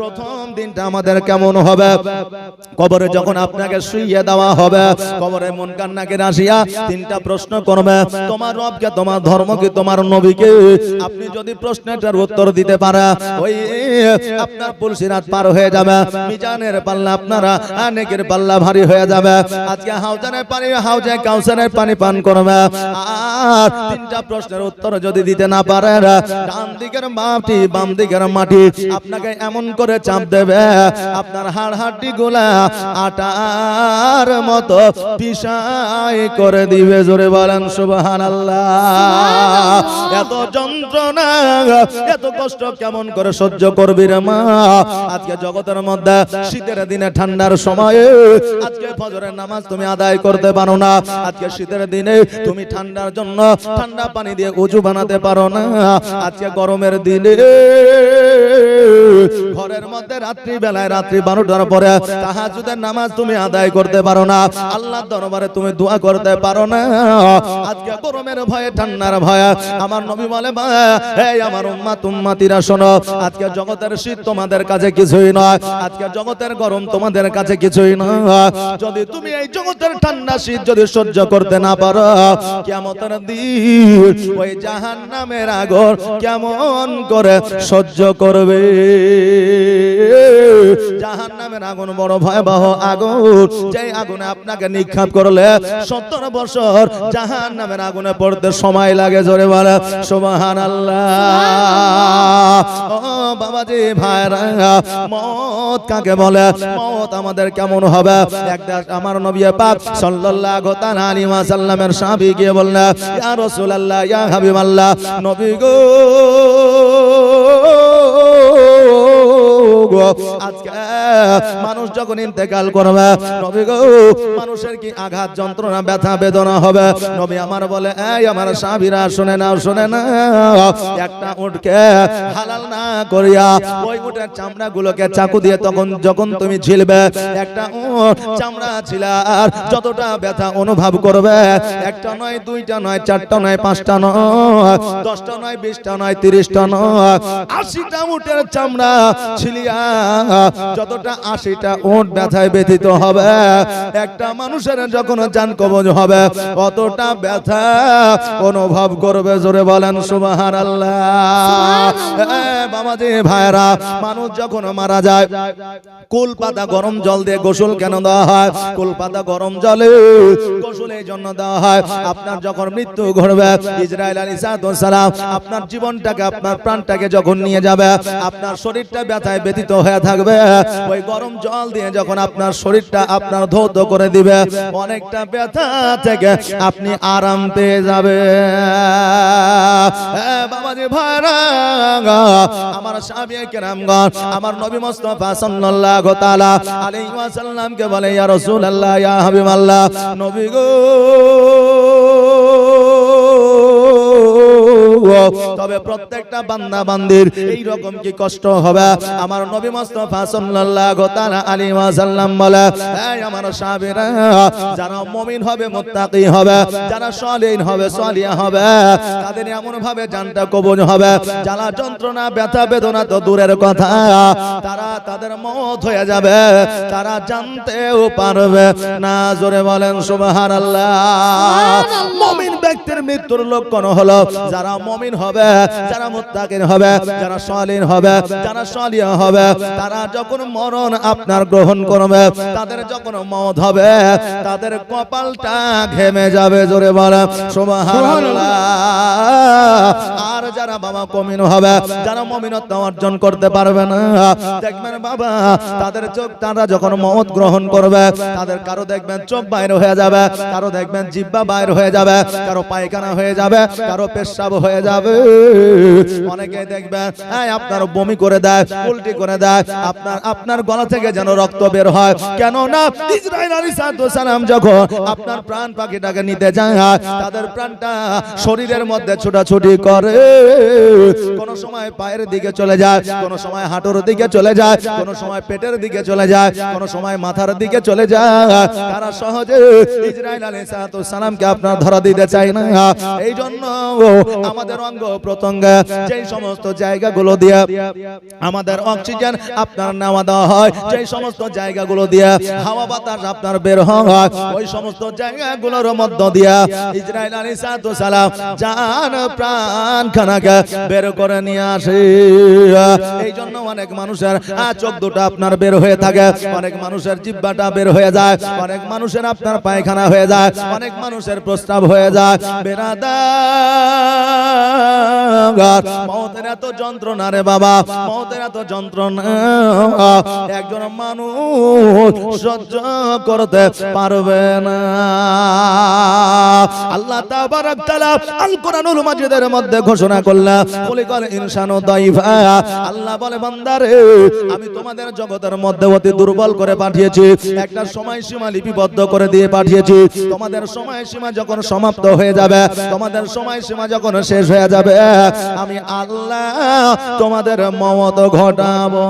প্রথম দিনটা আমাদের কেমন হবে? কবরে যখন আপনাকে শুইয়ে দেওয়া হবে, কবরে মন কান্নাকে তিনটা প্রশ্ন করবে, তোমার রবকে, তোমার তোমার নবীকে? আপনি যদি প্রশ্নটার উত্তর দিতে পারে, ওই আপনার পুলসিরাত পার হয়ে যাবে, মিজানের পাল্লা আপনারা নেকের পাল্লা ভারী হয়ে যাবে। আজকে হাউজানের পানি হাউজে কাউসারের পানি পান করবে। আর তিনটা প্রশ্নের উত্তর যদি দিতে না পারে ডান দিকের মাটি, বাম দিকের মাটি আপনাকে এমন করে চাপ দেবে। আপনার হাড় হাড্ডি গুলা আটার মতো পিসাই করে দিবে। জোরে বলেন সুবহান এত যন্ত্রণা এত কষ্ট কেমন করে সহ্য করবি রে মা? আজকে জগতের মধ্যে শীতের দিনে ঠান্ডার সময়ে আজকে ফজরের নামাজ তুমি আদায় করতে পারো না। আজকে শীতের দিনে তুমি ঠান্ডার জন্য ঠান্ডা পানি দিয়ে উজু বানাতে পারো না। আজকে গরমের দিনে ঘরের মধ্যে রাত্রি বেলায় রাত্রি বারোটার পরে তাহাজুদের নামাজ তুমি আদায় করতে পারো না। আল্লাহ দরবারে তুমি দোয়া করতে পারো না। আজকে গরমের ভয়ে, ঠান্ডার ভয়ে আমার নবী বলে এই আমার উম্মা তুম্মাতিরা শোনো, আজকে জগতের শীত তোমাদের কাছে কিছুই নয়। আজকে জগতের গরম তোমাদের কাছে কিছুই নয়। যদি তুমি এই জগতের ঠান্ডা শীত যদি সহ্য করতে না পারো কেমন দিন ওই জাহান্নামের আগর কেমন করে সহ্য করবে। জাহান্নামের আগুন বড় ভয়াবহ আগুন। যে আগুনে আপনাকে নিক্ষেপ করলে সত্তর বছর জাহান্নামের আগুনে পড়তে সময় লাগে জোরে বলে আল্লাহ বাবাজি ভাইরা মত কাকে বলে? মত আমাদের কেমন হবে? একটা আমার নবী পাক সাল্লাল্লাহু তাআলা আলাইহি ওয়াসাল্লামের সাহাবী গিয়ে বললেন ইয়া রাসূলুল্লাহ ইয়া হাবিবাল্লাহ নবী গো up. I মানুষ যখন ইন্তেকাল করবে, নবী গো, মানুষের কি আঘাত, যন্ত্রণা, ব্যথা, বেদনা হবে? নবী আমার বলে, এই আমার সাহাবীরা, শুনে নাও, শুনে না একটা উটকে হালাল না করিয়া ওই উটের চামড়া গুলোকে চাকু দিয়ে তখন যখন তুমি ছিলবে একটা উট চামড়া ছিল আর যতটা ব্যথা অনুভব করবে, একটা নয়, দুইটা নয়, চারটা নয়, পাঁচটা নয়, দশটা নয়, বিশটা নয়, তিরিশটা নয়, আশিটা উটের চামড়া ছিলিয়া যতটা আশিটা উট ব্যথায় ব্যথিত হবে। একটা মানুষের যখন জান কবজ হবে কতটা ব্যথা অনুভব করবে জোরে বলেন সুবাহার বাবাজি ভাইরা মানুষ যখন মারা যায়, কুল পাতা গরম জল দিয়ে গোসল কেন দেওয়া হয়? কুল পাতা গরম জলে গোসল এই জন্য দেওয়া হয়। আপনার যখন মৃত্যু ঘটবে ইসরায়েল আলী সালাম আপনার জীবনটাকে, আপনার প্রাণটাকে যখন নিয়ে যাবে, আপনার শরীরটা ব্যথায় ব্যতীত হয়ে থাকবে। ওই গরম জল দিয়ে যখন আপনার শরীরটা আপনার ধৌত করে দিবে, অনেকটা ব্যথা থেকে আপনি আরাম পেয়ে যাবে বাবাজি ভাইরা, আমার স্বামী কেরামগণ, আমার নবী মুস্তাফা সাল্লাল্লাহু তাআলা আলাইহি ওয়াসাল্লামকে বলে, ইয়া রাসূলুল্লাহ, ইয়া হাবিবাল্লাহ, নবী গো তবে প্রত্যেকটা বান্দা বান্দির। এই রকম কি কষ্ট হবে? আমার নবী মুস্তাফা সাল্লাল্লাহু তাআলা আলাইহি ওয়াসাল্লাম বলে এই আমার সাহাবীরা যারা মুমিন হবে মুত্তাকি হবে যারা সালিহিন হবে সালিহা হবে তাদের এমন ভাবে জানটা কবুল হবে। জ্বালা যন্ত্রণা ব্যথা বেদনা তো দূরের কথা তারা তাদের মত হয়ে যাবে তারা জানতেও পারবে। না জোরে বলেন সুবহানাল্লাহ। মুমিন ব্যক্তির মৃত্যুর লক্ষণ হলো যারা মুমিন হবে যারা মুত্তাকিন হবে, যারা সালিহিন হবে, যারা সালিহা হবে, তারা যখন মরণ আপনার গ্রহণ করবে, তাদের যখন মত হবে, তাদের কপালটা ঘেমে যাবে জোরে বলে, সুবহানাল্লাহ। আর যারা বাবা কমিন হবে, যারা মমিনত্ব অর্জন করতে পারবে না, দেখবেন বাবা, তাদের চোখ, তারা যখন মত গ্রহণ করবে, তাদের কারও দেখবেন চোখ বাইরে হয়ে যাবে, কারও দেখবেন জিব্বা বাইরে হয়ে যাবে, কারও পায়খানা হয়ে যাবে, কারও পেশাব হয়ে যাবে। অনেকে দেখবেন হ্যাঁ আপনার বমি করে দেয়, উল্টি করে দেয়, আপনার আপনার গলা থেকে যেন রক্ত বের হয়। কেন না ইসরায়েল আলী সালাম যখন আপনার প্রাণ পাখিটাকে নিতে যায়, তাদের প্রাণটা শরীরের মধ্যে ছোটাছুটি করে। কোন সময় পায়ের দিকে চলে যায়, কোন সময় হাঁটুর দিকে চলে যায়, কোন সময় পেটের দিকে চলে যায়, কোন সময় মাথার দিকে চলে যায়। তারা সহজে ইসরায়েল আলী সালামকে আপনার ধরা দিতে চায় না। এই জন্য আমাদের অঙ্গ প্রত্যঙ্গ যেই সমস্ত জায়গাগুলো দিয়ে আমাদের অক্সিজেন আপনার নেওয়া দেওয়া হয়, যেই সমস্ত জায়গাগুলো দিয়ে হাওয়া বাতাস আপনার বের হয়, ওই সমস্ত জায়গাগুলোর মধ্য দিয়া ইসরায়েল আলী সালাম জান প্রাণ খানাকে বের করে নিয়ে আসে। এই জন্য অনেক মানুষের চোখ দুটো আপনার বের হয়ে থাকে। অনেক মানুষের জিব্বাটা বের হয়ে যায়। অনেক মানুষের আপনার পায়খানা হয়ে যায়। অনেক মানুষের প্রস্তাব হয়ে যায়। বেরাদা মতের এত যন্ত্রণা রে বাবা। মতের এত যন্ত্রণা। একজন মানুষ সহ্য করতে পারবে না। আল্লাহ আল কোরআনুল মাজিদের মধ্যে ঘোষণা করলেন ইনসানু দাইফা আল্লাহ বলে বান্দারে আমি তোমাদের জগতের মধ্যে অতি দুর্বল করে পাঠিয়েছি। একটা সময়সীমা লিপিবদ্ধ করে দিয়ে পাঠিয়েছি। তোমাদের সময়সীমা যখন সমাপ্ত হয়ে যাবে তোমাদের সময়সীমা যখন শেষ হয়ে যাবে আমি আল্লাহ তোমাদের মমত ঘটাবো।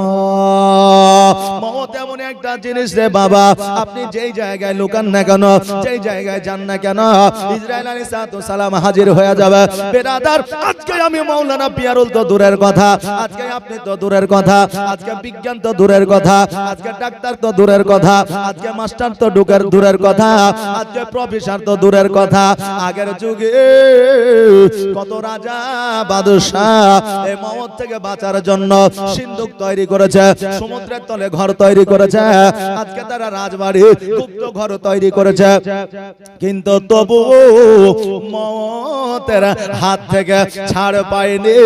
মমত এমন একটা জিনিস রে বাবা আপনি যেই জায়গায় লুকান না কেন যেই জায়গায় যান না কেন ইসরায়েল আলী সালাম হাজির হয়ে যাবে। বেরাদার আজকে আমি মৌলানা পিয়ারুল তো দূরের কথা, আজকে আপনি তো দূরের কথা, আজকে বিজ্ঞান তো দূরের কথা, আজকে ডাক্তার তো দূরের কথা, আজকে মাস্টার তো ডুকের দূরের কথা, আজকে প্রফেসর তো দূরের কথা, আগের যুগে কত রাজা, বাদশাহ এই মমত থেকে বাঁচার জন্য সিন্ধুক তৈরি করেছে, সমুদ্রের তলে ঘর তৈরি করেছে, আজকে তারা রাজবাড়ি, গুপ্ত ঘর তৈরি করেছে। কিন্তু তবু মতের হাত থেকে ছাড় পায়নি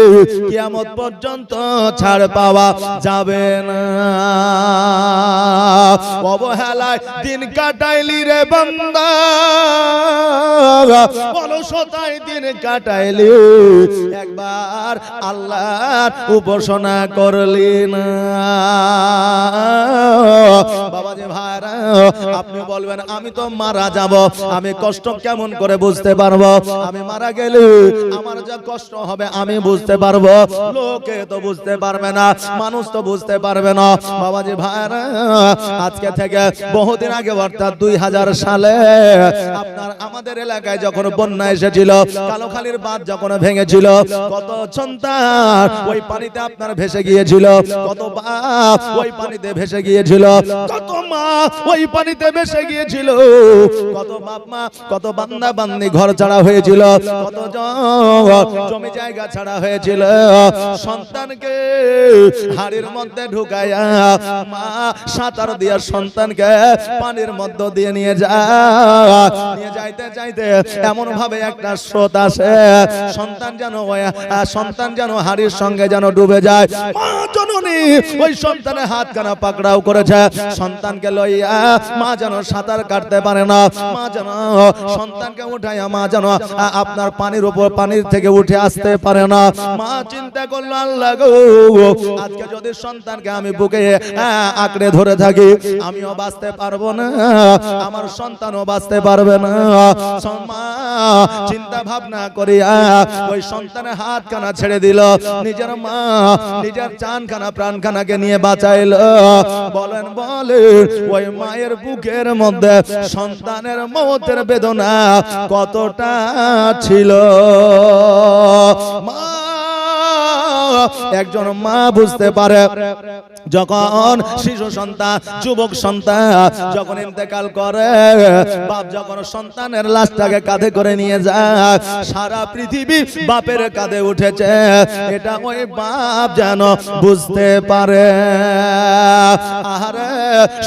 কিয়ামত পর্যন্ত ছাড় পাওয়া যাবে না। অবহেলায় দিন কাটাইলি রে বান্দা। অলসতায় দিন কাটাইলি। একবার আল্লাহর উপাসনা করলি না। বাবাজি ভাইরা, আপনি বলবেন, আমি তো মারা যাব, আমি কষ্ট কেমন করে বুঝতে পারব? আমি মারা গেলে আমার যা কষ্ট হবে, আমি বুঝতে পারব। লোকে তো বুঝতে পারবে না, মানুষ তো বুঝতে পারবে না। বাবাজি ভাইরা আজকে থেকে বহুদিন আগে, অর্থাৎ দুই হাজার সালে, আপনার আমাদের এলাকায় যখন বন্যা এসেছিল, কালোখালীর বাঁধ যখন ভেঙেছিল, কত সন্তান ওই পানিতে আপনার ভেসে গিয়েছিল, কত বাপ ওই পানিতে ভেসে গিয়েছিল, কত মা ওই পানিতে ভেসে গিয়েছিল, কত বাপ মা, কত বান্দা বান্দি ঘর ছাড়া হয়েছিল কত জমি জায়গা ছাড়া হয়েছিল সন্তানকে হাড়ির মধ্যে ঢুকাইয়া মা সাঁতার দিয়া সন্তানকে পানির মধ্য দিয়ে নিয়ে যা। নিয়ে যাইতে চাইতে এমন ভাবে একটা স্রোত আসে। সন্তান যেন সন্তান যেন হাড়ির সঙ্গে যেন ডুবে যায়। কানা আপনার পানির উপর পানির থেকে উঠে আসতে পারে না। মা চিন্তা করল, আল্লাহ আজকে যদি সন্তানকে আমি বুকে আঁকড়ে ধরে থাকি, আমিও বাঁচতে পারব না, আমার সন্তানও বাঁচতে পারবে না। চিন্তা ভাবনা করিয়া ওই সন্তানের হাত খানা ছেড়ে দিল। নিজের মা, নিজের চান খানা প্রাণ খানাকে নিয়ে বাঁচাইল। বলেন, বলে, ওই মায়ের বুকের মধ্যে সন্তানের মতের বেদনা কতটা ছিল? মা একজন মা বুঝতে পারে, যখন শিশু সন্তান, যুবক সন্তান যখন ইন্তেকাল করে, বাপ যখন সন্তানের লাশটাকে কাঁধে করে নিয়ে যায়, সারা পৃথিবী বাপের কাঁধে উঠেছে। এটা ওই বাপ যেন বুঝতে পারে। আহারে,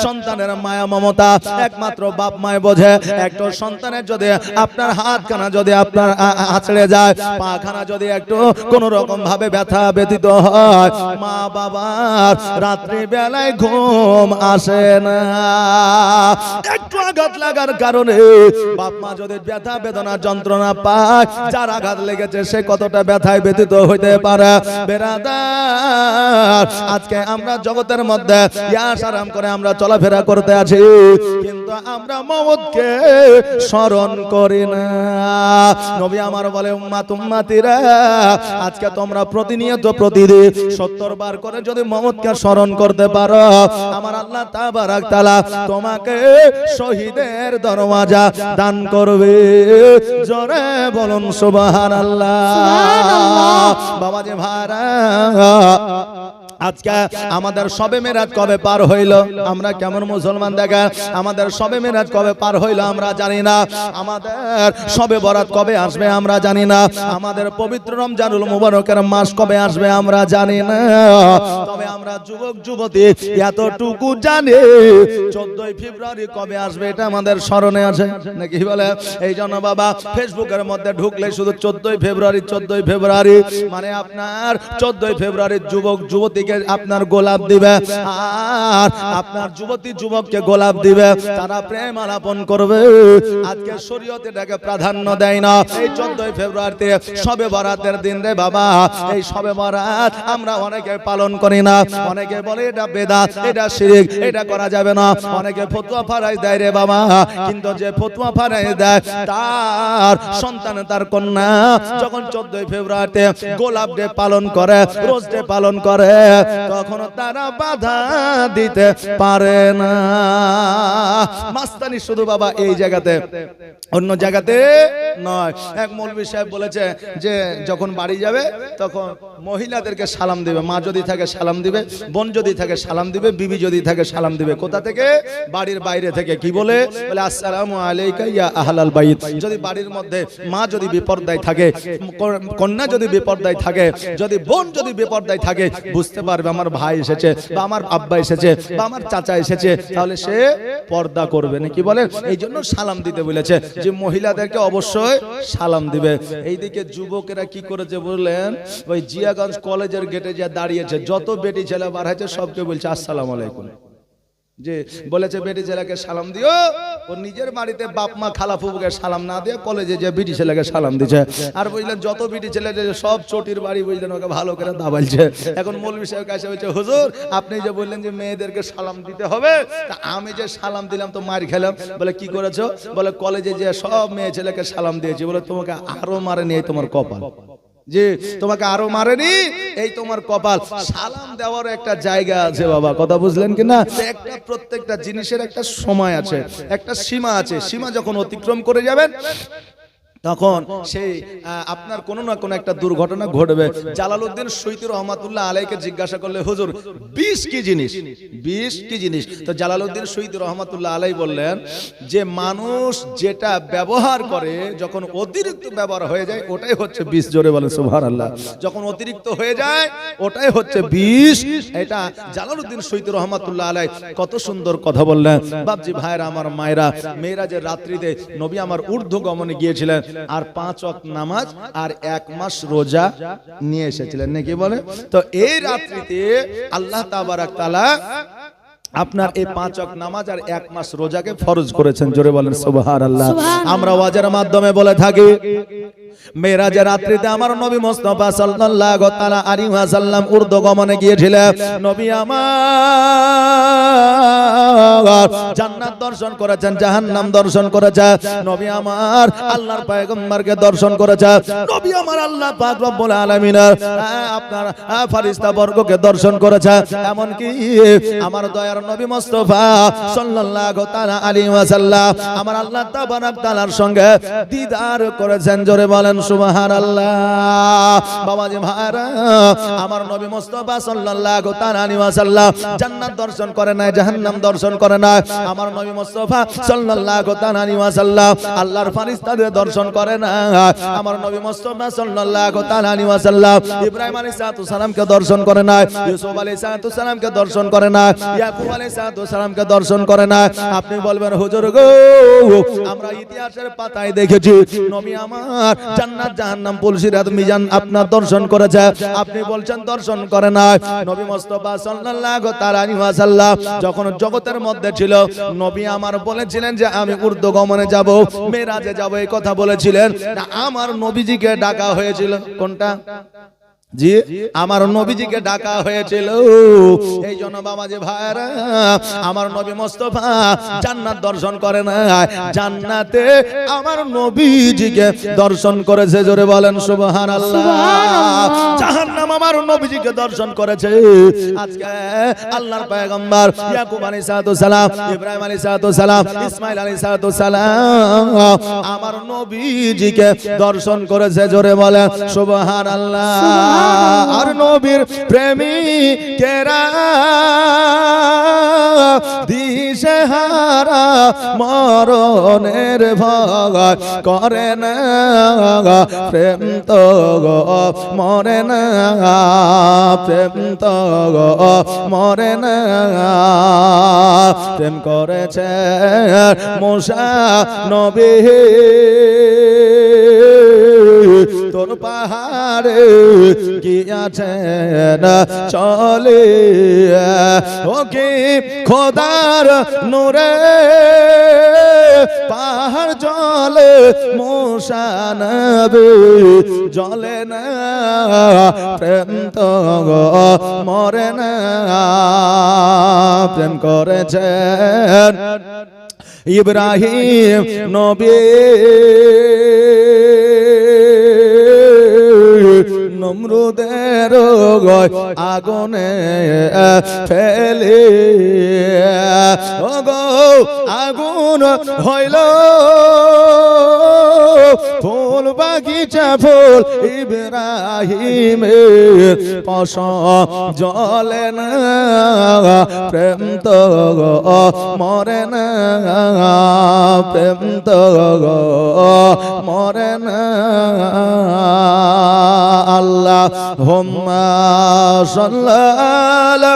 সন্তানের মায়া মমতা একমাত্র বাপ মায় বোঝে। একটা সন্তানের যদি আপনার হাত খানা যদি আপনার আছড়ে যায় পা খানা যদি একটু কোন রকম ভাবে ব্যথা ব্যতীত হয়। মা বাবার রাত্রি বেলায় ঘুম আসে না। একটু আঘাত লাগার কারণে বাপ মা যদি ব্যথা বেদনা যন্ত্রণা পায়, যার আঘাত লেগেছে সে কতটা ব্যথায় ব্যতীত হইতে পারে? বেড়াদা আজকে আমরা জগতের মধ্যে ইয়াস আরাম করে আমরা চলাফেরা করতে আছি। কিন্তু আমরা মমতকে স্মরণ করি না। নবী আমার বলে উম্মাত উম্মাতিরা আজকে তোমরা প্রতিনিয়ত প্রতিদিন সত্তর বার করে যদি মমতকে স্মরণ করতে পারো আমার আল্লাহ তাবারাক তাআলা তোমাকে শহীদের দরওয়াজা দান করবে। জোরে বলুন সুবহানাল্লাহ। বাবাজি ভাড়া আজকে আমাদের সবে মেরাজ কবে পার হইল? আমরা কেমন মুসলমান দেখা? আমাদের সবে মেরাজ কবে পার হইল আমরা জানি না। আমাদের সবে বরাত কবে আসবে আমরা জানি না। আমাদের পবিত্র রমজানুল মুবারকের মাস কবে আসবে আমরা জানি না। তবে আমরা যুবক, যুবতী, এতটুকু জানি, চোদ্দই ফেব্রুয়ারি কবে আসবে এটা আমাদের স্মরণে আছে। নাকি বলে? এই জন্য বাবা, ফেসবুকের মধ্যে ঢুকলে শুধু চোদ্দই ফেব্রুয়ারি চোদ্দই ফেব্রুয়ারি মানে আপনার চোদ্দই ফেব্রুয়ারি যুবক যুবতীকে আপনার গোলাপ দিবে। আর আপনার যুবতী যুবককে গোলাপ দিবে। তারা প্রেম আলাপন করবে। আজকে শরীয়ত এটাকে প্রাধান্য দেয় না। এই চোদ্দই ফেব্রুয়ারিতে সবে বরাতের দিন রে বাবা। এই সবে বরাত আমরা অনেকে পালন করি না। অনেকে বলে এটা বেদাত, এটা শিরিক, এটা করা যাবে না। অনেকে ফতুয়া ফারাই দেয় রে বাবা। কিন্তু যে ফতুয়া ফারাই দেয়, তার সন্তান, তার কন্যা যখন চোদ্দই ফেব্রুয়ারিতে গোলাপ ডে পালন করে, রোজ ডে পালন করে তখন তারা বাধা দিতে পারে না। মাস্তানি শুধু বাবা এই জায়গাতে, অন্য জায়গাতে নয়। এক মৌলবী সাহেব বলেছে যে, যখন বাড়ি যাবে, তখন মহিলাদেরকে সালাম দিবে। মা যদি থাকে সালাম দিবে, বোন যদি থাকে সালাম দিবে, বিবি যদি থাকে সালাম দিবে। কোথা থেকে? বাড়ির বাইরে থেকে। কি বলে? বলে, আসসালামু আলাইকা ইয়া আহলাল বাইত। যদি বাড়ির মধ্যে মা যদি বিপর্দায় থাকে কন্যা যদি বিপর্দায় থাকে, যদি বোন যদি বিপর্দায় থাকে, বুঝতে পারবে আমার ভাই এসেছে, বা আমার আব্বা এসেছে, বা আমার চাচা এসেছে, তাহলে সে পর্দা করবে না, কি বলে? এই জন্য সালাম দিতে বলেছে যে মহিলাদেরকে অবশ্যই সালাম দিবে। এইদিকে যুবকেরা কি করেছে বললেন? ওই জিয়াগঞ্জ কলেজের গেটে যে দাঁড়িয়েছে, যত বেটি ছেলে বার হয়েছে, সবকে বলছে, আসসালাম আলাইকুম। যে বলেছে বেটি ছেলেকে সালাম দিও। ও নিজের বাড়িতে বাপ মা খালা ফুবুকে সালাম না দিয়ে কলেজে যে বিটি ছেলেকে সালাম দিছে। আর বুঝলেন, যত বিটি ছেলে সব চটির বাড়ি বুঝলেন, ওকে ভালো করে দাবাইছে। এখন মৌলবী সাহেব কাছে বলছে, হুজুর, আপনি যে বললেন যে মেয়েদেরকে সালাম দিতে হবে, তা আমি যে সালাম দিলাম তো মার খেলাম। বলে, কি করেছ? বলে, কলেজে যে সব মেয়ে ছেলেকে সালাম দিয়েছি। বলে, তোমাকে আরও মারে নিয়ে তোমার কপাল। যে তোমাকে আরও মারেনি? এই তোমার কপাল। সালাম দেওয়ার একটা জায়গা আছে বাবা, কথা বুঝলেন কি না একটা প্রত্যেকটা জিনিসের একটা সময় আছে, একটা সীমা আছে। সীমা যখন অতিক্রম করে যাবেন তখন সেই আপনার কোনো না কোনো একটা দুর্ঘটনা ঘটবে। জালালউদ্দিন সৈতি রহমাতুল্লাহ আলাইকে জিজ্ঞাসা করলে হুজুর বিষ কি জিনিস? বিষ কি জিনিস? তো জালালউদ্দিন সৈতি রহমাতুল্লাহ আলাই বললেন যে মানুষ যেটা ব্যবহার করে যখন অতিরিক্ত ব্যবহার হয়ে যায় ওটাই হচ্ছে বিষ। জোরে বলে সুবহানাল্লাহ। যখন অতিরিক্ত হয়ে যায় ওটাই হচ্ছে বিষ। এটা জালালউদ্দিন সৈতি রহমাতুল্লাহ আলাই কত সুন্দর কথা বললেন। বাপজি ভাইরা আমার মায়েরা মেয়েরা যে রাত্রিতে নবী আমার ঊর্ধ্ব গমনে গিয়েছিলেন আর পাঁচ অক নামাজ আর এক মাস রোজা নিয়ে এসেছিলেন। নাকি বলে তো এই রাত্রিতে আল্লাহ তাবারাক তাআলা আপনার এই পাঁচ ওয়াক্ত নামাজ আর এক মাস রোজাকে ফরজ করেছেন জোরে বলেন সুবহানাল্লাহ। আমরা ওয়াজের মাধ্যমে বলে থাকি মেরাজের রাত্রিতে আমার নবী মুস্তাফা সাল্লাল্লাহু তাআলা আলাইহি ওয়াসাল্লাম উর্দু গমনে গিয়েছিলেন নবী আমার জান্নাত দর্শন করেছেন জাহান্নাম দর্শন করেছেন নবী আমার আল্লাহর পয়গম্বরকে দর্শন করেছেন নবী আমার আল্লাহ পাক রব্বুল আলামিনের আপনার ফারিস্তা বর্গকে দর্শন করেছেন এমন কি আমার দয়ার নবী মুস্তাফা সাল্লাল্লাহু তাআলা আলাইহি ওয়াসাল্লাম আমার আল্লাহ তাবারাক সঙ্গে দিদার করেছেন। জোরে বলেন, সুবহানাল্লাহ। বাবাজি ভাইরা, আমার নবী মুস্তাফা সাল্লাল্লাহু তাআলা আলাইহি ওয়াসাল্লাম জান্নাত দর্শন করে নাই, জাহান্নাম দর্শন করে নাই। আমার নবী মুস্তাফা সাল্লাল্লাহু তাআলা আলাইহি ওয়াসাল্লাম আল্লাহর ফেরেশতাদের দর্শন করে না আমার নবী মুস্তাফা সাল্লাল্লাহু তাআলা আলাইহি ওয়াসাল্লাম ইব্রাহিম আলাইহিস সালামকে দর্শন করে না ইউসুফ আলাইহিস সালামকে দর্শন করে না ইয়াকুব দর্শন করে না। আপনি বলবেন, হুজুর গো, আমরা ইতিহাসের পাতায় দেখেছি, নবী আমার জান্নাত, জাহান্নাম পুলসিরাত মিজান আপনার দর্শন করেছে। আপনি বলছেন, দর্শন করে না। নবী মুস্তাফা সাল্লাল্লাহু তাআলা যখন জগতের মধ্যে ছিল, নবী আমার বলেছিলেন যে, আমি উর্দু গমনে যাব, মেরাজে যাব। এই কথা বলেছিলেন। আমার নবীজিকে ডাকা হয়েছিল। কোনটা? জি আমার নবীজিকে ডাকা হয়েছিল। এই জন্য বাবা যে ভাইরা আমার নবী মোস্তফা জান্নাত দর্শন করে না জান্নাতে আমার নবীজিকে দর্শন করেছে জোরে বলেন সুবহানাল্লাহ। জাহান্নাম আমার নবীজিকে দর্শন করেছে। আজকে আল্লাহর পয়গম্বর ইয়াকুব আলাইহিস সালাতু সালাম ইব্রাহিম আলাইহিস সালাতু সালাম ইসমাইল আলাইহিস সালাতু সালাম আমার নবীজিকে দর্শন করেছে জোরে বলেন সুবহানাল্লাহ। আর নবীর প্রেমী কেরা দিশে হারা মরণের ভয় করে না। প্রেম তো মরে না। প্রেম তো মরে না। প্রেম করেছে মোশা নবী। তোর পাহাড়ে গিয়াছে না চলে ওকে খোদার নূরে। পাহাড় জলে মোশানবে জলে না, প্রেম তো মরে না। প্রেম করেছেন ইব্রাহিম নবী। নমরুদের গয় আগুনে ফেলে। ও গো আগুন হইল। ফুল বাগিচা, ফুল ইব্রাহিমের পশ জলে না, প্রেম তো মরে না, প্রেম তো মরে না। আল্লাহ হোম্মা সাল্লাল্লাহ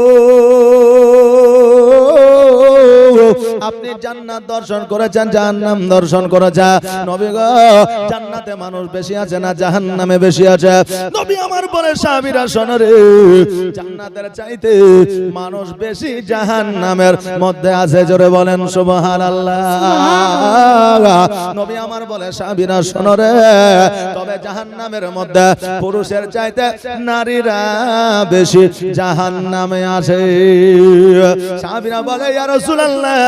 আপনি জান্নাত দর্শন করেছেন, জাহান্নাম দর্শন করেছেন। নবী গো, জান্নাতে মানুষ বেশি আছে না জাহান্নামে বেশি আছে? নবী আমার বলে সাহাবীরা শোনো রে। জান্নাতের চাইতে মানুষ বেশি জাহান্নামের মধ্যে আছে, জোরে বলেন সুবহানাল্লাহ। নবী আমার বলে সাহাবীরা শোনো রে। তবে জাহান্নামের মধ্যে পুরুষের চাইতে নারীরা বেশি জাহান্নামে আছে। সাহাবীরা বলে, ইয়া রাসূলুল্লাহ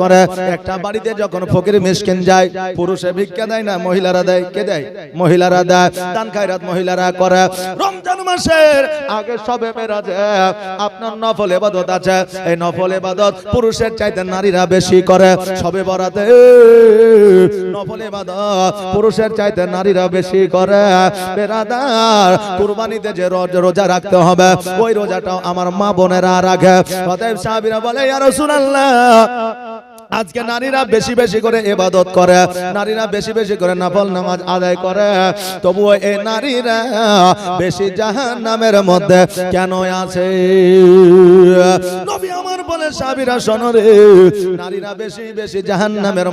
করে একটা বাড়িতে যখন ফকির মিসকিন যায়, পুরুষে ভিক্ষা দেয় না, মহিলারা দেয়, কে দেয়? মহিলারা দেয়, দান খায়রাত মহিলারা করে। রমজান মাসের আগে সবে আপনার নফল ইবাদত আছে। এই নফল ইবাদত পুরুষের চাইতে নারীরা বেশি করে। সবে বরাতে নফল ইবাদত পুরুষের চাইতে নারীরা বেশি করে। বেরাদার, কুরবানিতে যে রোজ- রোজা রাখতে হবে, ওই রোজাটাও আমার মা বোনেরা রাখে। অতএব সাহাবীরা বলে, ইয়া রাসূলুল্লাহ আজকে নারীরা বেশি বেশি করে ইবাদত করে, নারীরা বেশি বেশি করে নফল নামাজ আদায় করে। তবুও এই নারীরা বেশি জাহান্নামের মধ্যে কেন আছে?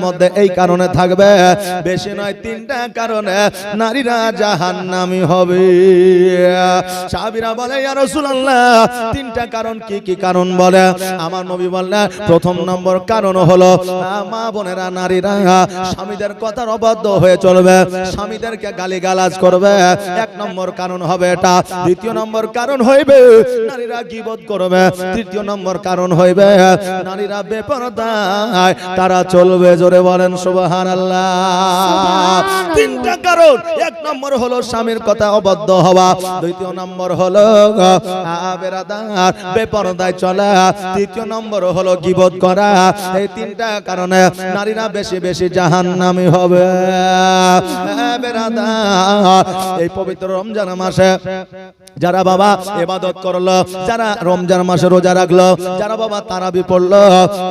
মধ্যে এই কারণে থাকবে। বেশি নয়, তিনটা কারণে নারীরা হবে। সাবিরা বলে তিনটা কারণ কি কি কারণ বলে? আমার নবী বললেন, প্রথম নম্বর কারণ হলো আহ, মা বোনেরা নারীরা স্বামীদের কথার অবাধ্য হয়ে চলবে স্বামীদেরকে গালি গালাজ করবে এক নম্বর কারণ হবে এটা দ্বিতীয় নম্বর কারণ হইবে নারীরা গিবত করবে তৃতীয় নম্বর কারণ হইবে নারীরা বেপরদায় তারা চলবে জোরে বলেন সুবহানাল্লাহ। তিনটা কারণ এক নম্বর হলো স্বামীর কথা অবাধ্য হওয়া দ্বিতীয় নম্বর হলো বেপরদায় চলা তৃতীয় নম্বর হলো গিবত করা এই তিনটা এইটা কারণে নারীরা বেশি বেশি জাহান্নামী হবে। হ্যাঁ, এই পবিত্র রমজান মাসে যারা বাবা এবাদত করল যারা রমজান মাসে রোজা রাখল যারা বাবা তারাবি পড়ল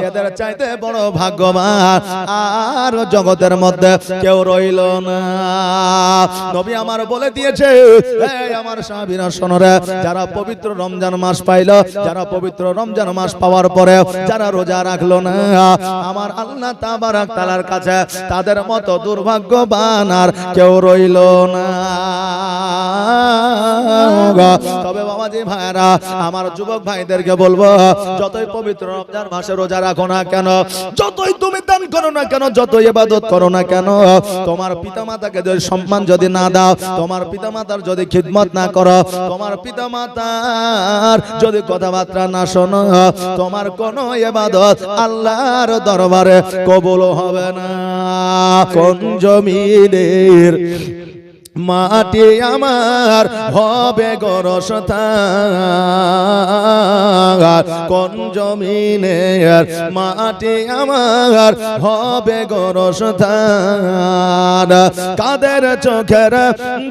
এদের চাইতে বড় ভাগ্যবান আর জগতের মধ্যে কেউ রইল না। নবী আমার বলে দিয়েছে আমার সাহাবীরা শোনরে যারা পবিত্র রমজান মাস পাইলো যারা পবিত্র রমজান মাস পাওয়ার পরে যারা রোজা রাখল না আমার আল্লাহ তাবারাক তালার কাছে তাদের মতো দুর্ভাগ্যবান আর কেউ রইল না। তবে বাবাজি ভাইরা আমার যুবক ভাইদেরকে বলব, যতই পবিত্র রমজান মাসে রোজা রাখো না কেন, যতই তুমি দান করো না কেন, যতই ইবাদত করো না কেন, তোমার পিতামাতাকে যদি সম্মান যদি না দাও, তোমার পিতামাতার যদি খিদমত না করো, তোমার পিতামাতার যদি কথাবার্তা না শোনো, তোমার কোনো ইবাদত আল্লাহর দরবারে কবল হবে না। কোন জমিনের মাটি আমার হবে গরসতার কোন জমিনের মাটি আমার হবে গরসতার কাদের চোখের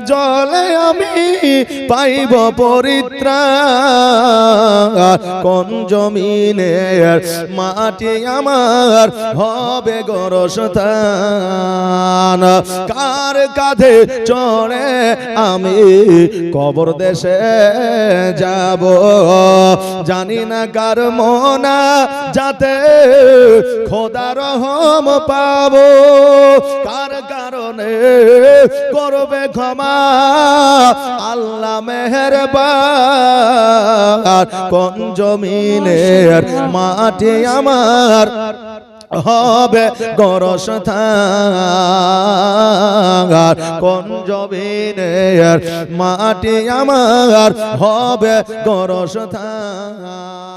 জলে আমি পাইব পরিত্রাণ। কোন জমিনের মাটি আমার হবে গরসতান কার কাঁধে চড়ে আমি কবর দেশে যাব। জানি না কার মনা, যাতে খোদা রহম পাব। কার কারণে করবে ক্ষমা? আল্লাহ মেহেরবান, কোন জমিনের মাটি আমার? হবে গরস থাঙ্গার কোন জমিনের মাটি আমার হবে গরস থাঙ্গার।